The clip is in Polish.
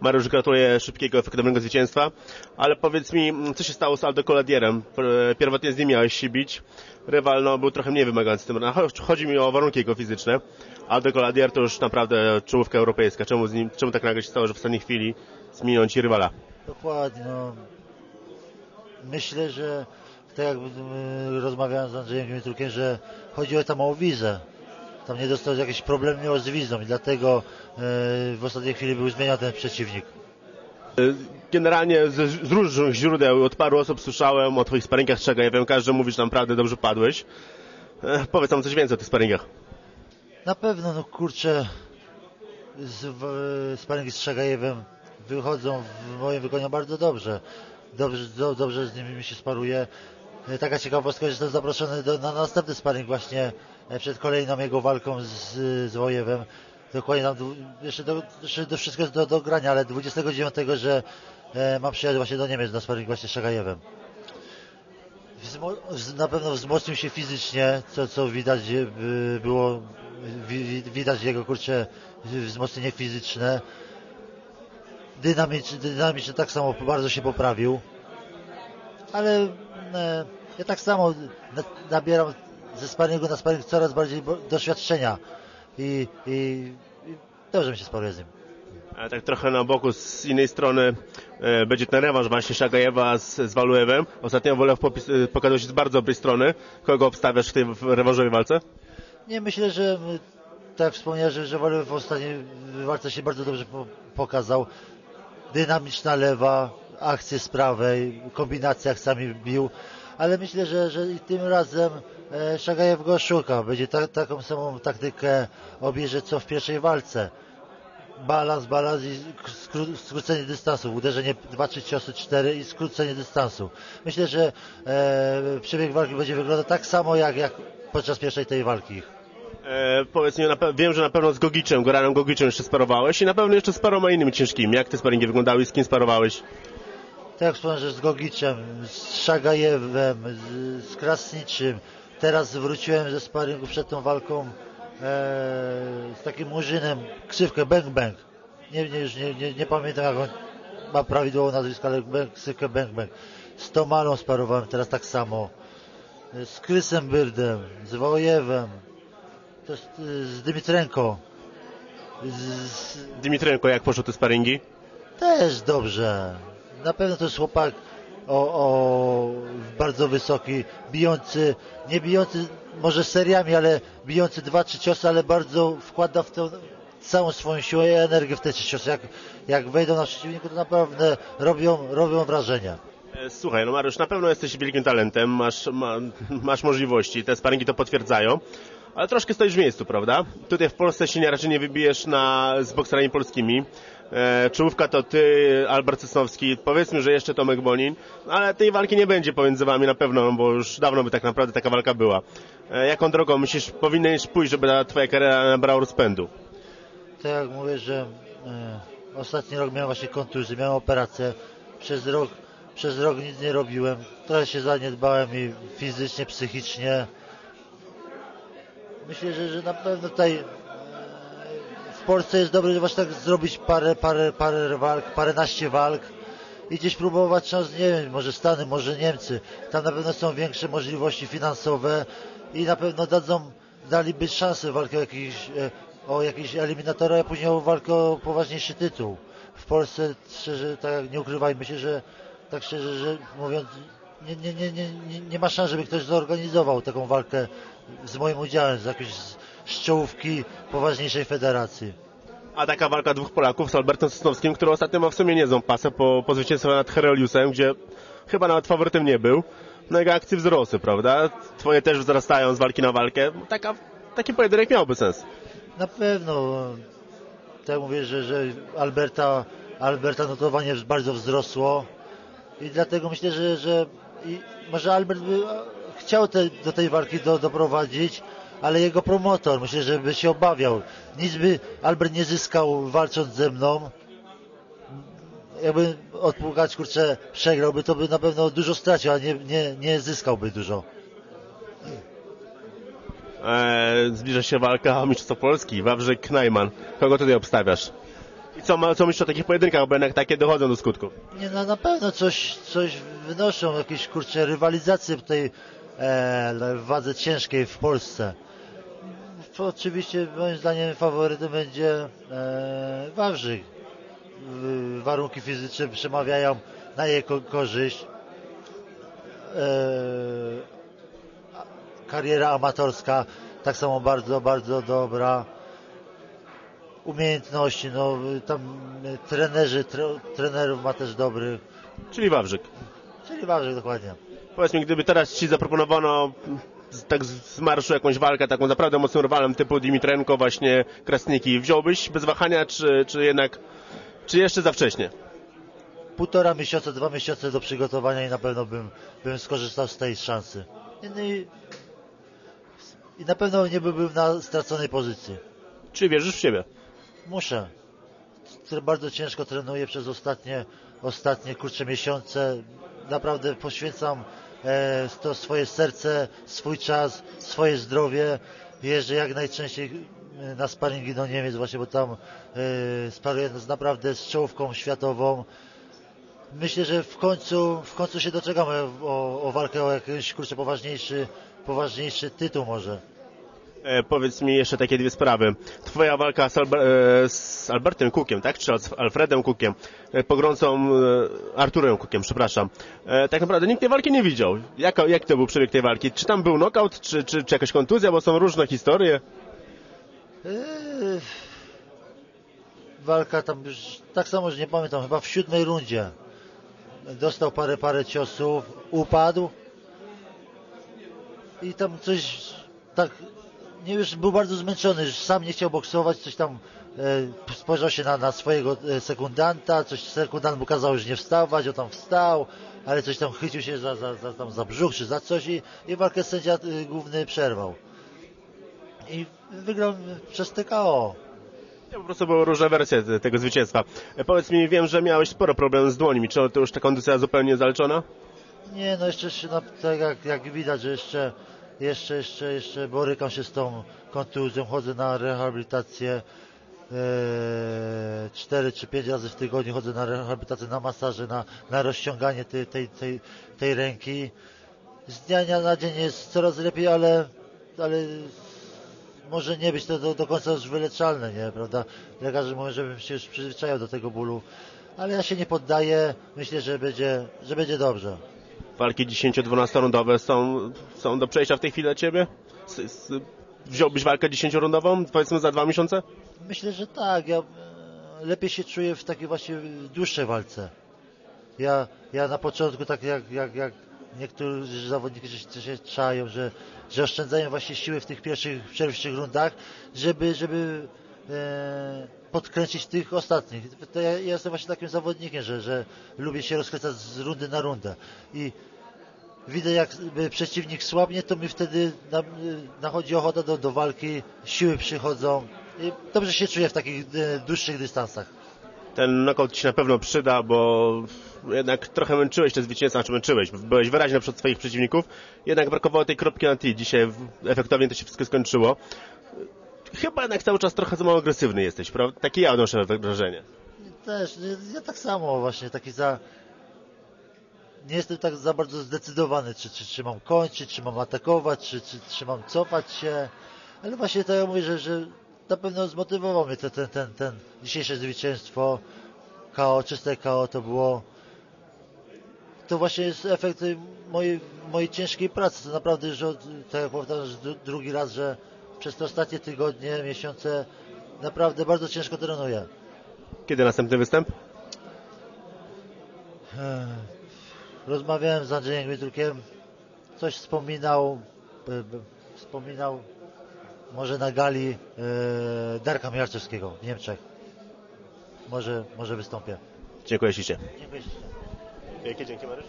Mariusz, gratuluję szybkiego, efektywnego zwycięstwa, ale powiedz mi, co się stało z Aldo Coladierem? Pierwotnie z nim miałeś się bić, rywal no, był trochę mniej wymagający tym, cho- chodzi mi o warunki jego fizyczne. Aldo Coladier to już naprawdę czołówka europejska, czemu, z nim, czemu tak nagle się stało, że w ostatniej chwili zmienią ci rywala? Dokładnie, no. Myślę, że tak jak y, rozmawiałem z Andrzejem Dmitrukiem, że chodzi o tam o wizę. Tam nie dostał jakiś problem miał z wizą i dlatego y, w ostatniej chwili był zmieniony ten przeciwnik. Generalnie z, z różnych źródeł, od paru osób słyszałem o twoich sparingach z Czagajewem, każdy mówi, że naprawdę dobrze padłeś. E, powiedz nam coś więcej o tych sparingach. Na pewno, no kurczę, z, w, sparingi z Szagajewem wychodzą w moim wykonaniu bardzo dobrze. Dobrze, do, dobrze z nimi mi się sparuje. E, Taka ciekawostka, że jestem zaproszony do, na następny sparing właśnie e, przed kolejną jego walką z, z Wojewem. Dokładnie tam, dwu- jeszcze do, jeszcze do wszystko do, do grania, ale 29, że e, mam przyjechać właśnie do Niemiec na sparing właśnie z Szagajewem. Na pewno wzmocnił się fizycznie, co, co widać y, było, wi, wi- widać jego kurcze wzmocnienie fizyczne. Dynamiczny, dynamiczny tak samo bardzo się poprawił. Ale e, ja tak samo na, nabieram ze sparingu na sparing coraz bardziej doświadczenia i, i, i dobrze mi się sparuje z nim. A tak trochę na boku, z innej strony e, będzie ten rewanż właśnie Szagajewa z, z Waluewem. Ostatnio Waluew e, pokazał się z bardzo dobrej strony. Kogo obstawiasz w tej w rewanżowej walce? Nie, myślę, że tak wspomniałem, że, że Waluew w ostatniej walce się bardzo dobrze po, pokazał. Dynamiczna lewa, akcje z prawej, kombinacja akcjami bił, ale myślę, że, że i tym razem Szagajew go szuka. Będzie ta, taką samą taktykę obierze co w pierwszej walce. Balans, balans i skró- skrócenie dystansu. Uderzenie 2-3 ciosy, 4 i skrócenie dystansu. Myślę, że e, przebieg walki będzie wyglądał tak samo jak, jak podczas pierwszej tej walki. E, powiedz mi, wiem, że na pewno z Gogiczem, Goranem Gogiczem jeszcze sparowałeś i na pewno jeszcze z paroma innymi ciężkimi. Jak te sparingi wyglądały i z kim sparowałeś? Tak jak wspomniałem, że z Gogiczem, z Szagajewem, z, z Krasniczym. Teraz wróciłem ze sparingu przed tą walką e, z takim murzynem, ksywkę Bang Bang. Nie, nie, już nie, nie, nie pamiętam jak on ma prawidłowo nazwisko, ale bang, ksywkę Bang Bang. Z Tomalą sparowałem teraz tak samo. E, Z Krysem Byrdem, z Wojewem, to z, Dymitrenko. Z, z, Dimitrenko, jak poszły te sparingi? też dobrze. Na pewno to jest chłopak o, o bardzo wysoki, bijący, nie bijący może seriami, ale bijący dwa, trzy ciosy, ale bardzo wkłada w to całą swoją siłę i energię w te trzy ciosy. Jak, jak wejdą na przeciwniku, to naprawdę robią, robią wrażenie. E, Słuchaj, no Mariusz, na pewno jesteś wielkim talentem, masz, ma, masz możliwości, te sparingi to potwierdzają, ale troszkę stoisz w miejscu, prawda? Tutaj w Polsce się nie, raczej nie wybijesz na, z bokserami polskimi. E, czołówka to ty, Albert Sosnowski, powiedzmy, że jeszcze Tomek Bonin, ale tej walki nie będzie pomiędzy wami na pewno, no bo już dawno by tak naprawdę taka walka była. E, jaką drogą myślisz, powinieneś pójść, żeby ta twoja kariera nabrała rozpędu? Tak jak mówię, że e, ostatni rok miałem właśnie kontuzję, miałem operację. Przez rok, przez rok nic nie robiłem. Trochę się zaniedbałem i fizycznie, psychicznie. Myślę, że, że na pewno tutaj Polsce jest dobre, właśnie tak zrobić parę, parę, parę walk, paręnaście walk i gdzieś próbować szans, nie wiem, może Stany, może Niemcy. Tam na pewno są większe możliwości finansowe i na pewno dadzą, daliby szansę walkę o jakiś, e, o jakiś eliminatora, a później o walkę o poważniejszy tytuł. W Polsce, szczerze, tak nie ukrywajmy się, że tak szczerze, że mówiąc, nie, nie, nie, nie, nie, ma szans, żeby ktoś zorganizował taką walkę z moim udziałem, z jakiejś z- czołówki poważniejszej federacji. A taka walka dwóch Polaków z Albertem Sosnowskim, który ostatnio ma w sumie niezłą pasę po, po zwycięstwie nad Heroliusem, gdzie chyba nawet faworytem nie był. No jego akcje wzrosły, prawda? Twoje też wzrastają z walki na walkę. Taka, taki pojedynek miałby sens. Na pewno, tak mówię, że, że Alberta, Alberta notowanie bardzo wzrosło i dlatego myślę, że, że może Albert by chciał te, do tej walki do, doprowadzić, ale jego promotor myślę, że by się obawiał. Nic by Albert nie zyskał walcząc ze mną. Jakby odpłukać, kurczę, przegrałby, to by na pewno dużo stracił, a nie, nie, nie zyskałby dużo. Eee, zbliża się walka o Mistrzostwo Polski, Wawrzyk Knajman. Kogo tutaj obstawiasz? I co, co myślisz o takich pojedynkach, bo jednak takie dochodzą do skutku? Nie, no na pewno coś, coś wynoszą, jakieś kurcze rywalizacje w tej e, wadze ciężkiej w Polsce. Oczywiście moim zdaniem faworytem będzie e, Wawrzyk. Warunki fizyczne przemawiają na jej ko- korzyść. E, kariera amatorska tak samo bardzo, bardzo dobra. Umiejętności, no tam trenerzy, tre, trenerów ma też dobrych. Czyli Wawrzyk. Czyli Wawrzyk dokładnie. Powiedz mi, gdyby teraz Ci zaproponowano tak z marszu jakąś walkę, taką naprawdę mocnym rywalem typu Dimitrenko, właśnie Krasniki, wziąłbyś bez wahania, czy, czy jednak, czy jeszcze za wcześnie? Półtora miesiąca, dwa miesiące do przygotowania i na pewno bym, bym skorzystał z tej szansy. No i, I na pewno nie byłbym na straconej pozycji. Czy wierzysz w siebie? Muszę. Bardzo ciężko trenuję przez ostatnie, ostatnie kurcze miesiące. Naprawdę poświęcam to swoje serce, swój czas, swoje zdrowie. Jeżdżę jak najczęściej e, na sparingi do Niemiec właśnie, bo tam e, sparuję naprawdę z czołówką światową. Myślę, że w końcu, w końcu się doczekamy o, o walkę o jakiś kurczę poważniejszy, poważniejszy tytuł może. E, powiedz mi jeszcze takie dwie sprawy. Twoja walka z, e, z Albertem Cookiem, tak? Czy z Alfredem Cookiem, e, pogrącą e, Arturem Cookiem, przepraszam. E, tak naprawdę nikt tej walki nie widział. Jak, to był przebieg tej walki? Czy tam był knockout, czy, czy, czy jakaś kontuzja, bo są różne historie. Eee, walka tam już, tak samo, że nie pamiętam, chyba w siódmej rundzie dostał parę, parę ciosów, upadł i tam coś tak, nie już był bardzo zmęczony, już sam nie chciał boksować, coś tam e, spojrzał się na, na swojego e, sekundanta, coś sekundant mu kazał już nie wstawać, on tam wstał, ale coś tam chycił się za, za, za, tam za brzuch czy za coś i, i walkę sędzia e, główny przerwał. I wygrał przez TKO. Nie, po prostu były różne wersje te- tego zwycięstwa. E, powiedz mi, wiem, że miałeś sporo problemów z dłońmi. Czy to już ta kondycja zupełnie zaleczona? Nie, no jeszcze się, no, tak jak, jak widać, że jeszcze, jeszcze, jeszcze, jeszcze borykam się z tą kontuzją, chodzę na rehabilitację e, 4 czy 5 razy w tygodniu, chodzę na rehabilitację, na masaże, na, na rozciąganie tej, tej, tej, tej ręki. Z dnia na dzień jest coraz lepiej, ale, ale może nie być to do, do końca już wyleczalne, nie, prawda? Lekarze mówią, żebym się już przyzwyczajał do tego bólu, ale ja się nie poddaję, myślę, że będzie, że będzie dobrze. Walki 10-12 rundowe są, są do przejścia w tej chwili dla Ciebie? Wziąłbyś walkę 10-rundową, powiedzmy za dwa miesiące? Myślę, że tak. Ja e, lepiej się czuję w takiej właśnie dłuższej walce. Ja, ja na początku, tak jak, jak, jak niektórzy zawodnicy się, się czają, że, że oszczędzają właśnie siły w tych pierwszych, pierwszych rundach, żeby, żeby podkręcić tych ostatnich. Ja, ja jestem właśnie takim zawodnikiem, że, że lubię się rozkręcać z rundy na rundę. I widzę jak przeciwnik słabnie, to mi wtedy na, nachodzi ochota do, do walki, siły przychodzą. I dobrze się czuję w takich y, dłuższych dystansach. Ten knockout Ci na pewno przyda, bo jednak trochę męczyłeś te zwycięstwa, czy męczyłeś, byłeś wyraźny przed swoich przeciwników, jednak brakowało tej kropki na T. Dzisiaj efektownie to się wszystko skończyło. Chyba jednak cały czas trochę za mało agresywny jesteś, prawda? Takie ja odnoszę wrażenie. Też, ja, tak samo właśnie, taki za... Nie jestem tak za bardzo zdecydowany, czy, czy, czy mam kończyć, czy mam atakować, czy, czy, czy mam cofać się. Ale właśnie to ja mówię, że, że na pewno zmotywował mnie ten, ten, ten, ten dzisiejsze zwycięstwo. KO, czyste KO to było to właśnie jest efekt mojej, mojej ciężkiej pracy. To naprawdę od, tak jak powtarzam że dru- drugi raz, że przez te ostatnie tygodnie, miesiące naprawdę bardzo ciężko trenuję. Kiedy następny występ? Ech, Rozmawiałem z Andrzejem Gwizdrukiem, coś wspominał, b- wspominał może na gali e, Darka Miarczewskiego w Niemczech. Może, może wystąpię. Dziękuję ślicznie. Dziękuję ślicznie. Wielkie dzięki Mariusz.